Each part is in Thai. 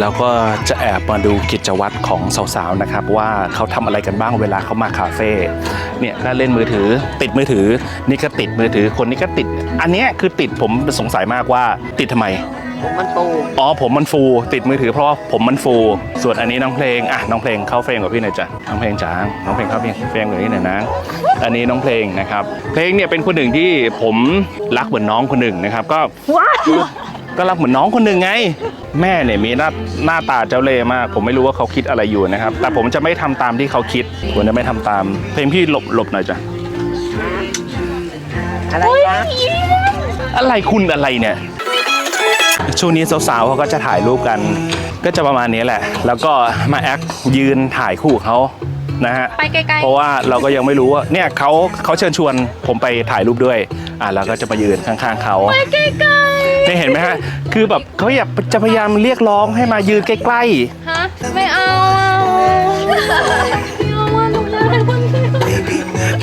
แล้วก็จะแอบมาดูกิจวัตรของสาวๆนะครับว่าเขาทำอะไรกันบ้างเวลาเขามาคาเฟ่เนี่ยก็เล่นมือถือ ติดมือถือ นี่ก็ติดมือถือคนนี้ก็ติด อันเนี้ยคือติดผมสงสัยมากว่าติดทำไมผมมันปูอ๋อผมมันฟู ติดมือถือเพราะว่าผมมันฟู ส่วนอันนี้น้องเพลงอะน้องเพลงเข้าเฟรมกับพี่หน่อยจ้ะน้องเพลงจ๋าน้องเพลงเข้าเฟรมกับพี่หน่อยนะอันนี้น้องเพลงนะครับ เพลงเนี่ยเป็นคนหนึ่งที่ผมรักเหมือนน้องคนหนึ่งนะครับ ก็ ก็รักเหมือนน้องคนหนึ่งไง แม่เนี่ยมีหน้าหน้าตาเจ้าเล่ห์มาก ผมไม่รู้ว่าเขาคิดอะไรอยู่นะครับ แต่ผมจะไม่ทำตามที่เขาคิดผมจะไม่ทำตาม เพลงพี่หลบหลบหน่อยจ้ะอะไรนะอะไรคุณอะไรเนี่ย ช่วงนี้สาวๆเขาก็จะถ่ายรูปกัน ก็จะประมาณนี้แหละ แล้วก็มาแอคยืนถ่ายคู่กับเขา นะฮะไปไกลเพราะว่าเราก็ยังไม่รู้ว่าเนี่ยเขาเขาเชิญชวนผมไปถ่ายรูปด้วยอะเราก็จะมายืนข้างๆเขาๆไปไกลนี่เห็นไหมฮะคือแบบเขาอยากจะพยายามเรียกร้องให้มายืนใกล้ๆฮะไม่เอา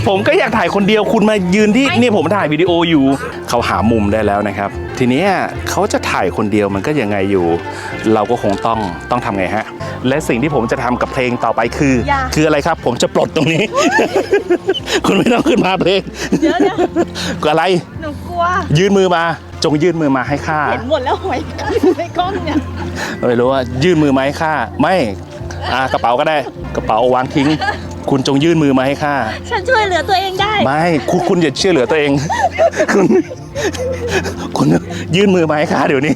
ผมก็อยากถ่ายคนเดียวคุณมายืนที่นี่ผมถ่ายวิดีโออยู่ เขาหามุมได้แล้วนะครับ ทีเนี้ยเขาจะถ่ายคนเดียวมันก็ยังไงอยู่ เราก็คงต้องต้องทำไงฮะ และสิ่งที่ผมจะทำกับเพลงต่อไปคือ คืออะไรครับ ผมจะปลดตรงนี้ คุณไม่ต้องขึ้นมาเพลงเดี๋ยวเดี๋ยวก็อะไรหนูกลัว ยื่นมือมา จงยื่นมือมาให้ข้าเห็นหมดแล้วหวยในกล้องเนี่ยไม่รู้ว่ายื่นมือมาให้ข้าไม่อ่ากระเป๋าก็ได้กระเป๋าวางทิ้ง คุณจงยื่นมือมาให้ข้า ฉันช่วยเหลือตัวเองได้ ไม่คุณคุณอย่าเชื่อเหลือตัวเอง คุณ คุณยื่นมือมาให้ข้าเดี๋ยวนี้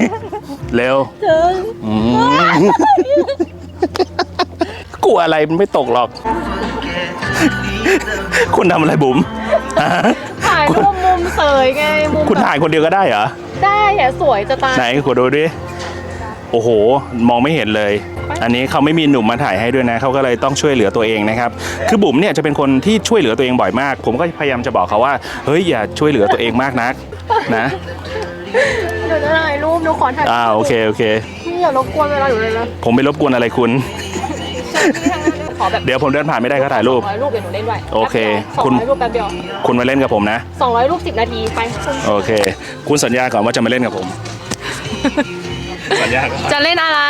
เร็วเธออืมกลัวอะไรมันไม่ตกหรอก คุณทำอะไรบุ๋มฮะถ่ายรูปมุมเสยไง มุมคุณถ่ายคนเดียวก็ได้เหรอ ได้อะสวยจะตาย ไหนขอดูดิ โอ้โห มองไม่เห็นเลย อันนี้เขาไม่มีหนุ่มมาถ่ายให้ด้วยนะเขาก็เลยต้องช่วยเหลือตัวเองนะครับ คือบุ๋มเนี่ยจะเป็นคนที่ช่วยเหลือตัวเองบ่อยมาก ผมก็พยายามจะบอกเขาว่า เฮ้ยอย่าช่วยเหลือตัวเองมากนัก นะหนูจะถ่ายรูปหนูขอถ่ายอ่าโอเคโอเคพี่อย่ารบกวนเวลาหนูเลยนะผมไปรบกวนอะไรคุณ ขอแบบเดี๋ยวผมเดินผ่านไม่ได้ก็ถ่ายรูปสองร้อยรูปเดี๋ยวหนูเล่นด้วยโอเคสองคุณร้อยรูปแป๊บเดียวคุณมาเล่นกับผมนะ สองร้อยรูปสิบนาทีไปคุณโอเค คุณสัญญาก่อนว่าจะมาเล่นกับผม สัญญาก่อนจะเล่นอะไร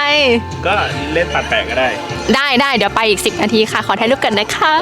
ก็เล่นตัดแปะก็ได้ ได้ได้เดี๋ยวไปอีก 10 นาทีค่ะ ขอถ่ายรูปกันนะคะ